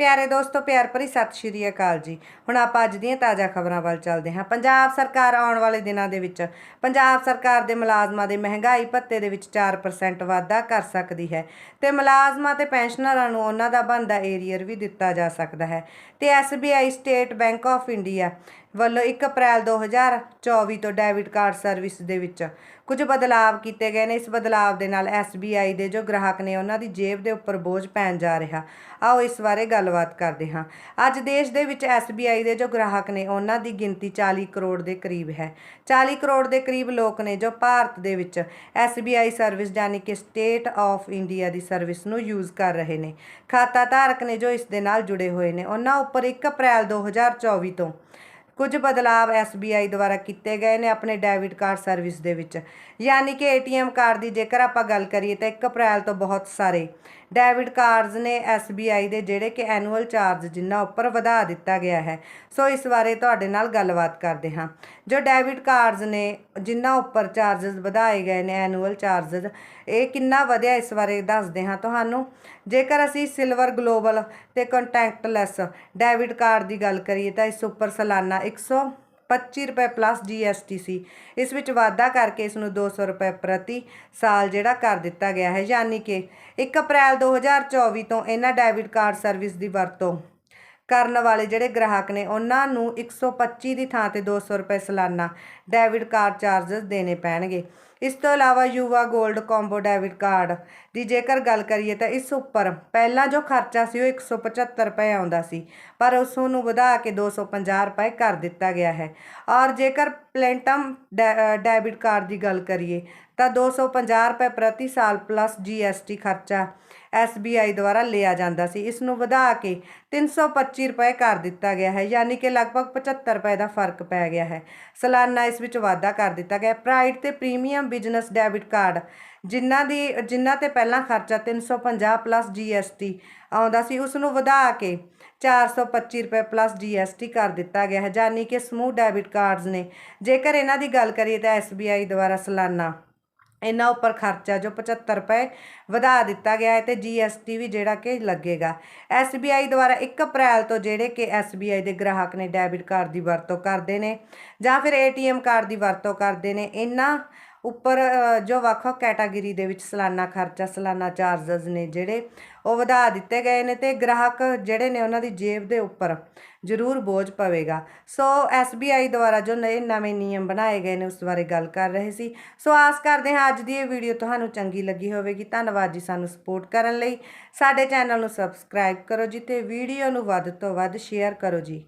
ਪਿਆਰੇ ਦੋਸਤੋ, ਪਿਆਰ ਭਰੀ ਸਤਿ ਸ਼੍ਰੀ ਅਕਾਲ ਜੀ। ਹੁਣ ਆਪਾਂ ਅੱਜ ਦੀਆਂ ਤਾਜ਼ਾ ਖਬਰਾਂ ਵੱਲ ਚੱਲਦੇ ਹਾਂ। ਪੰਜਾਬ ਸਰਕਾਰ ਆਉਣ ਵਾਲੇ ਦਿਨਾਂ ਦੇ ਵਿੱਚ, ਪੰਜਾਬ ਸਰਕਾਰ ਦੇ ਮੁਲਾਜ਼ਮਾਂ ਦੇ ਮਹਿੰਗਾਈ ਭੱਤੇ ਦੇ ਵਿੱਚ 4% ਵਾਧਾ ਕਰ ਸਕਦੀ ਹੈ ਤੇ ਮੁਲਾਜ਼ਮਾਂ ਤੇ ਪੈਨਸ਼ਨਰਾਂ ਨੂੰ ਉਹਨਾਂ ਦਾ ਬਣਦਾ ਏਰੀਅਰ ਵੀ ਦਿੱਤਾ ਜਾ ਸਕਦਾ ਹੈ। ਤੇ SBI State Bank of India ਵੱਲੋਂ 1 ਅਪ੍ਰੈਲ 2024 ਤੋਂ ਡੈਬਿਟ ਕਾਰਡ ਸਰਵਿਸ ਦੇ ਵਿੱਚ ਕੁਝ ਬਦਲਾਵ ਕੀਤੇ ਗਏ ਨੇ। ਇਸ ਬਦਲਾਵ ਦੇ ਨਾਲ SBI ਦੇ ਜੋ ਗ੍ਰਾਹਕ ਨੇ, ਉਹਨਾਂ ਦੀ ਜੇਬ ਦੇ ਉੱਪਰ ਬੋਝ ਪੈਣ ਜਾ ਰਿਹਾ। ਆਓ ਇਸ ਬਾਰੇ ਗੱਲਬਾਤ ਕਰਦੇ ਹਾਂ। ਅੱਜ ਦੇਸ਼ ਦੇ ਵਿੱਚ SBI ਦੇ ਜੋ ਗ੍ਰਾਹਕ ਨੇ, ਉਹਨਾਂ ਦੀ ਗਿਣਤੀ 40 ਕਰੋੜ ਦੇ ਕਰੀਬ ਹੈ। 40 ਕਰੋੜ ਦੇ ਕਰੀਬ ਲੋਕ ਨੇ ਜੋ ਭਾਰਤ ਦੇ ਵਿੱਚ SBI ਸਰਵਿਸ ਯਾਨੀ ਕਿ ਸਟੇਟ ਆਫ ਇੰਡੀਆ ਦੀ ਸਰਵਿਸ ਨੂੰ ਯੂਜ਼ ਕਰ ਰਹੇ ਨੇ। ਖਾਤਾ ਧਾਰਕ ਨੇ ਜੋ ਇਸ ਦੇ ਨਾਲ ਜੁੜੇ ਹੋਏ ਨੇ, ਉਹਨਾਂ ਉੱਪਰ 1 ਅਪ੍ਰੈਲ 2024 ਤੋਂ ਕੁਝ ਬਦਲਾਵ SBI ਦੁਆਰਾ ਕੀਤੇ ਗਏ ਨੇ ਆਪਣੇ ਡੈਬਿਟ ਕਾਰਡ ਸਰਵਿਸ ਦੇ ਵਿੱਚ। ਯਾਨੀ ਕਿ ATM ਕਾਰਡ ਦੀ ਜੇਕਰ ਆਪਾਂ ਗੱਲ ਕਰੀਏ ਤਾਂ 1 ਅਪ੍ਰੈਲ ਤੋਂ ਬਹੁਤ ਸਾਰੇ ਡੈਬਿਟ ਕਾਰਡਸ ਨੇ SBI ਦੇ ਜਿਹੜੇ ਕਿ ਐਨੂਅਲ ਚਾਰਜ ਜਿੰਨਾ ਉੱਪਰ ਵਧਾ ਦਿੱਤਾ ਗਿਆ ਹੈ। ਸੋ ਇਸ ਬਾਰੇ ਤੁਹਾਡੇ ਨਾਲ ਗੱਲਬਾਤ ਕਰਦੇ ਹਾਂ। ਜੋ ਡੈਬਿਟ ਕਾਰਡਸ ਨੇ ਜਿੰਨਾ ਉੱਪਰ ਚਾਰजेस ਵਧਾਏ ਗਏ ਨੇ, ਐਨੂਅਲ ਚਾਰजेस ਇਹ ਕਿੰਨਾ ਵਧਿਆ ਇਸ ਬਾਰੇ ਦੱਸਦੇ ਹਾਂ ਤੁਹਾਨੂੰ। ਜੇਕਰ ਅਸੀਂ ਸਿਲਵਰ ਗਲੋਬਲ ਤੇ ਕੰਟੈਕਟਲੈਸ ਡੈਬਿਟ ਕਾਰਡ ਦੀ ਗੱਲ ਕਰੀਏ ਤਾਂ ਇਸ ਉੱਪਰ ਸਾਲਾਨਾ 100 125 ਰੁਪਏ ਪਲੱਸ GST ਸੀ। ਇਸ ਵਿੱਚ ਵਾਧਾ ਕਰਕੇ ਇਸ ਨੂੰ 200 ਰੁਪਏ ਪ੍ਰਤੀ ਸਾਲ ਜਿਹੜਾ ਕਰ ਦਿੱਤਾ ਗਿਆ ਹੈ। ਯਾਨੀ ਕਿ 1 ਅਪ੍ਰੈਲ 2024 ਤੋਂ ਇਹਨਾਂ ਡੈਬਿਟ ਕਾਰਡ ਸਰਵਿਸ ਦੀ ਵਰਤੋਂ ਕਰਨ ਵਾਲੇ ਜਿਹੜੇ ਗ੍ਰਾਹਕ ਨੇ, ਉਹਨਾਂ ਨੂੰ 125 ਦੀ ਥਾਂ ਤੇ 200 ਰੁਪਏ ਸਾਲਾਨਾ ਡੈਬਿਟ ਕਾਰਡ ਚਾਰजेस ਦੇਣੇ ਪੈਣਗੇ। ਇਸ ਤੋਂ ਇਲਾਵਾ ਯੂਵਾ 골ਡ ਕੰਬੋ ਡੈਬਿਟ ਕਾਰਡ ਦੀ ਜੇਕਰ ਗੱਲ ਕਰੀਏ ਤਾਂ ਇਸ ਉੱਪਰ ਪਹਿਲਾਂ ਜੋ ਖਰਚਾ ਸੀ ਉਹ 175 ਰੁਪਏ ਆਉਂਦਾ ਸੀ, ਪਰ ਉਸ ਨੂੰ ਵਧਾ ਕੇ 250 ਰੁਪਏ ਕਰ ਦਿੱਤਾ ਗਿਆ ਹੈ। ਔਰ ਜੇਕਰ ਪਲੈਂਟਮ ਡੈਬਿਟ ਕਾਰਡ ਦੀ ਗੱਲ ਕਰੀਏ ਤਾਂ 250 ਰੁਪਏ ਪ੍ਰਤੀ ਸਾਲ ਪਲੱਸ GST ਖਰਚਾ SBI ਦੁਆਰਾ ਲਿਆ ਜਾਂਦਾ ਸੀ। ਇਸ ਨੂੰ ਵਧਾ ਕੇ 325 ਰੁਪਏ ਕਰ ਦਿੱਤਾ ਗਿਆ ਹੈ, ਯਾਨੀ ਕਿ ਲਗਭਗ 75 ਰੁਪਏ ਦਾ ਫ਼ਰਕ ਪੈ ਗਿਆ ਹੈ। ਸਾਲਾਨਾ ਇਸ ਵਿੱਚ ਵਾਧਾ ਕਰ ਦਿੱਤਾ ਗਿਆ ਪ੍ਰਾਈਡ ਤੇ ਪ੍ਰੀਮੀਅਮ ਬਿਜ਼ਨਸ ਡੈਬਿਟ ਕਾਰਡ ਜਿਨ੍ਹਾਂ ਦੀ, ਜਿਨ੍ਹਾਂ ਤੇ ਪਹਿਲਾਂ ਖਰਚਾ 350 ਪਲੱਸ GST ਆਉਂਦਾ ਸੀ, ਉਸ ਨੂੰ ਵਧਾ ਕੇ 425 ਰੁਪਏ ਪਲੱਸ GST ਕਰ ਦਿੱਤਾ ਗਿਆ ਹੈ। ਯਾਨੀ ਕਿ ਸਮੂਹ ਡੈਬਿਟ ਕਾਰਡਸ ਨੇ। ਜੇਕਰ ਇਹਨਾਂ ਦੀ ਗੱਲ ਕਰੀਏ ਤਾਂ SBI ਦੁਆਰਾ ਸਾਲਾਨਾ ਇਹਨਾਂ ਉੱਪਰ ਖਰਚਾ ਜੋ 75 ਰੁਪਏ ਵਧਾ ਦਿੱਤਾ ਗਿਆ ਹੈ ਤੇ GST ਵੀ ਜਿਹੜਾ ਕਿ ਲੱਗੇਗਾ। SBI ਦੁਆਰਾ 1 ਅਪ੍ਰੈਲ ਤੋਂ ਜਿਹੜੇ ਕਿ SBI ਦੇ ਗ੍ਰਾਹਕ ਨੇ ਡੈਬਿਟ ਕਾਰਡ ਦੀ ਵਰਤੋਂ ਕਰਦੇ ਨੇ ਜਾਂ ਫਿਰ ATM ਕਾਰਡ ਦੀ ਵਰਤੋਂ ਕਰਦੇ ਨੇ, ਇਹਨਾਂ ਉੱਪਰ ਜੋ ਵੱਖ-ਵੱਖ ਕੈਟਾਗਰੀ ਦੇ ਵਿੱਚ ਸਾਲਾਨਾ ਖਰਚਾ, ਸਾਲਾਨਾ ਚਾਰजेस ਨੇ ਜਿਹੜੇ ਉਹ ਵਧਾ ਦਿੱਤੇ ਗਏ ਨੇ ਤੇ ਗ੍ਰਾਹਕ ਜਿਹੜੇ ਨੇ ਉਹਨਾਂ ਦੀ ਜੇਬ ਦੇ ਉੱਪਰ ਜ਼ਰੂਰ ਬੋਝ ਪਵੇਗਾ। ਸੋ SBI ਦੁਆਰਾ ਜੋ ਨਵੇਂ ਨਵੇਂ ਨਿਯਮ ਬਣਾਏ ਗਏ ਨੇ ਉਸ ਬਾਰੇ ਗੱਲ ਕਰ ਰਹੇ ਸੀ। ਸੋ ਆਸ ਕਰਦੇ ਹਾਂ ਅੱਜ ਦੀ ਇਹ ਵੀਡੀਓ ਤੁਹਾਨੂੰ ਚੰਗੀ ਲੱਗੀ ਹੋਵੇਗੀ। ਧੰਨਵਾਦ ਜੀ ਸਾਨੂੰ ਸਪੋਰਟ ਕਰਨ ਲਈ। ਸਾਡੇ ਚੈਨਲ ਨੂੰ ਸਬਸਕ੍ਰਾਈਬ ਕਰੋ ਜੀ ਤੇ ਵੀਡੀਓ ਨੂੰ ਵੱਧ ਤੋਂ ਵੱਧ ਸ਼ੇਅਰ ਕਰੋ ਜੀ।